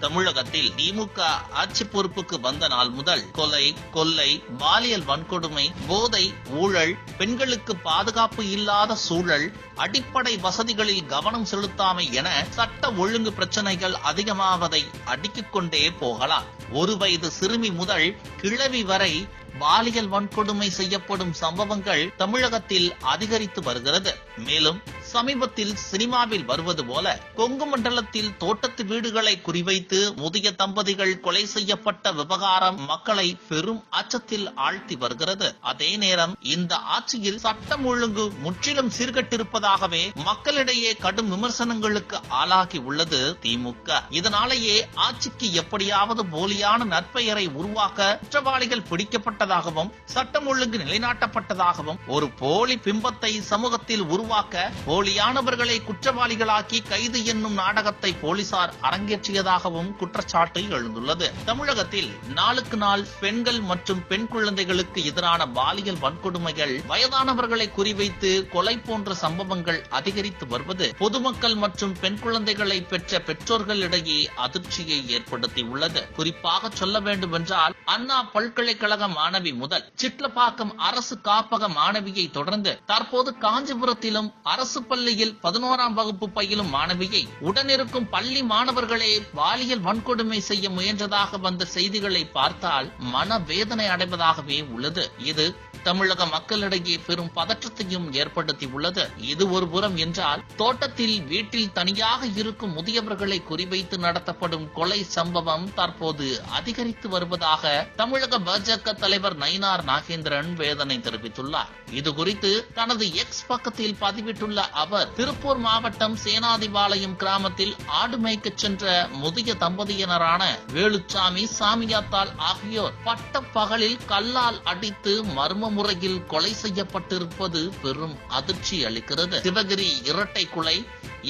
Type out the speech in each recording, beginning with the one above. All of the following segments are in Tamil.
தமிழகத்தில் திமுக ஆட்சி பொறுப்புக்கு வந்த நாள் முதல் கொலை கொள்ளை பாலியல் வன்கொடுமை போதை ஊழல் பெண்களுக்கு பாதுகாப்பு இல்லாத சூழல் அடிப்படை வசதிகளில் கவனம் செலுத்தாமை என சட்ட ஒழுங்கு பிரச்சனைகள் அதிகமாவதை அடுக்கிக் கொண்டே போகலாம். ஒரு வயது சிறுமி முதல் கிழவி வரை பாலியல் வன்கொடுமை செய்யப்படும் சம்பவங்கள் தமிழகத்தில் அதிகரித்து வருகிறது. மேலும் சமீபத்தில் சினிமாவில் வருவது போல கொங்கு மண்டலத்தில் தோட்டத்து வீடுகளை குறிவைத்து முதிய தம்பதிகள் கொலை செய்யப்பட்ட விவகாரம் மக்களை பெரும் அச்சத்தில் ஆழ்த்தி வருகிறது. அதே நேரம் இந்த ஆட்சியில் சட்டம் ஒழுங்கு முற்றிலும் சீர்கட்டிருப்பதாகவே மக்களிடையே கடும் விமர்சனங்களுக்கு ஆளாகி உள்ளது திமுக. இதனாலேயே ஆட்சிக்கு எப்படியாவது போலியான நற்பெயரை உருவாக்க குற்றவாளிகள் பிடிக்கப்பட்ட பிடிக்கப்பட்டதாகவும் சட்டம் ஒழுங்கு நிலைநாட்டப்பட்டதாகவும் ஒரு போலி பிம்பத்தை சமூகத்தில் உருவாக்க போலியானவர்களை குற்றவாளிகளாக்கி கைது என்னும் நாடகத்தை போலீசார் அரங்கேற்றியதாகவும் குற்றச்சாட்டு எழுந்துள்ளது. தமிழகத்தில் நாளுக்கு நாள் பெண்கள் மற்றும் பெண் குழந்தைகளுக்கு எதிரான பாலியல் வன்கொடுமைகள் வயதானவர்களை குறிவைத்து கொலை போன்ற சம்பவங்கள் அதிகரித்து வருவது பொதுமக்கள் மற்றும் பெண் குழந்தைகளை பெற்ற பெற்றோர்களிடையே அதிர்ச்சியை ஏற்படுத்தியுள்ளது. குறிப்பாக சொல்ல வேண்டும் என்றால் அண்ணா பல்கலைக்கழக மாணவி மாணவி முதல் சிட்லப்பாக்கம் அரசு காப்பக மாணவியை தொடர்ந்து தற்போது காஞ்சிபுரத்திலும் அரசு பள்ளியில் பதினோராம் வகுப்பு பயிலும் மாணவியை உடனிருக்கும் பள்ளி மாணவர்களே பாலியல் வன்கொடுமை செய்ய முயன்றதாக வந்த செய்திகளை பார்த்தால் மனவேதனை அடைவதாகவே உள்ளது. இது தமிழக மக்களிடையே பெரும் பதற்றத்தையும் ஏற்படுத்தி உள்ளது. இது ஒரு புறம் என்றால் தோட்டத்தில் வீட்டில் தனியாக இருக்கும் முதியவர்களை குறிவைத்து நடத்தப்படும் கொலை சம்பவம் தற்போது அதிகரித்து வருவதாக தமிழக பாஜக தலைவர் தலைவர் நயினார் நாகேந்திரன் வேதனை தெரிவித்துள்ளார். இது குறித்து தனது எக்ஸ் பக்கத்தில் பதிவிட்டுள்ள அவர் திருப்பூர் மாவட்டம் சேனாதிபாளையம் கிராமத்தில் ஆடு மேய்க்க சென்ற முதிய தம்பதியினரான வேலுச்சாமி சாமியாத்தாள் ஆகியோர் பட்ட பகலில் கல்லால் அடித்து மர்ம முறையில் கொலை செய்யப்பட்டிருப்பது பெரும் அதிர்ச்சி அளிக்கிறது. சிவகிரி இரட்டை கொலை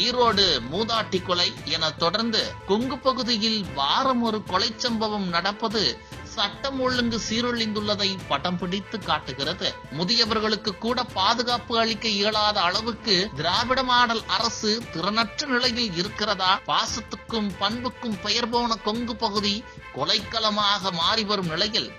ஈரோடு மூதாட்டி கொலை என தொடர்ந்து கொங்கு பகுதியில் வாரம் ஒரு கொலை சம்பவம் நடப்பது சட்டம் ஒழுங்கு சீரழிந்துள்ளதை படம் பிடித்து காட்டுகிறது. முதியவர்களுக்கு கூட பாதுகாப்பு அளிக்க இயலாத அளவுக்கு திராவிட மாடல் அரசு திறனற்ற நிலையில் இருக்கிறதா? பாசத்துக்கும் பண்புக்கும் பெயர் போன கொங்கு பகுதி கொலைக்களமாக மாறி வரும் நிலையில்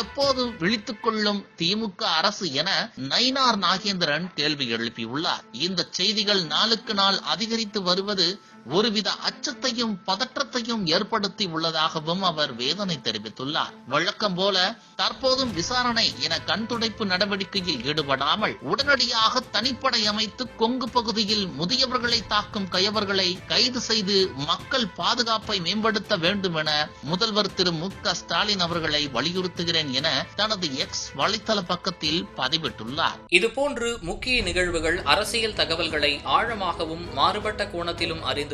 எப்போது விழித்துக் கொள்ளும் திமுக அரசு என நயினார் நாகேந்திரன் கேள்வி எழுப்பியுள்ளார். இந்த செய்திகள் நாளுக்கு நாள் அதிகரித்து வருவது ஒருவித அச்சத்தையும் பதற்றத்தையும் ஏற்படுத்தி உள்ளதாகவும் அவர் வேதனை தெரிவித்துள்ளார். வழக்கம் போல தற்போதும் விசாரணை என கண் துடைப்பு நடவடிக்கையில் ஈடுபடாமல் உடனடியாக தனிப்படை அமைத்து கொங்கு பகுதியில் முதியவர்களை தாக்கும் கயவர்களை கைது செய்து மக்கள் பாதுகாப்பை மேம்படுத்த வேண்டும் என முதல்வர் திரு மு ஸ்டாலின் அவர்களை வலியுறுத்துகிறேன் என தனது எக்ஸ் வலைத்தள பக்கத்தில் பதிவிட்டுள்ளார். இதுபோன்று முக்கிய நிகழ்வுகள் அரசியல் தகவல்களை ஆழமாகவும் மாறுபட்ட கோணத்திலும் அறிந்து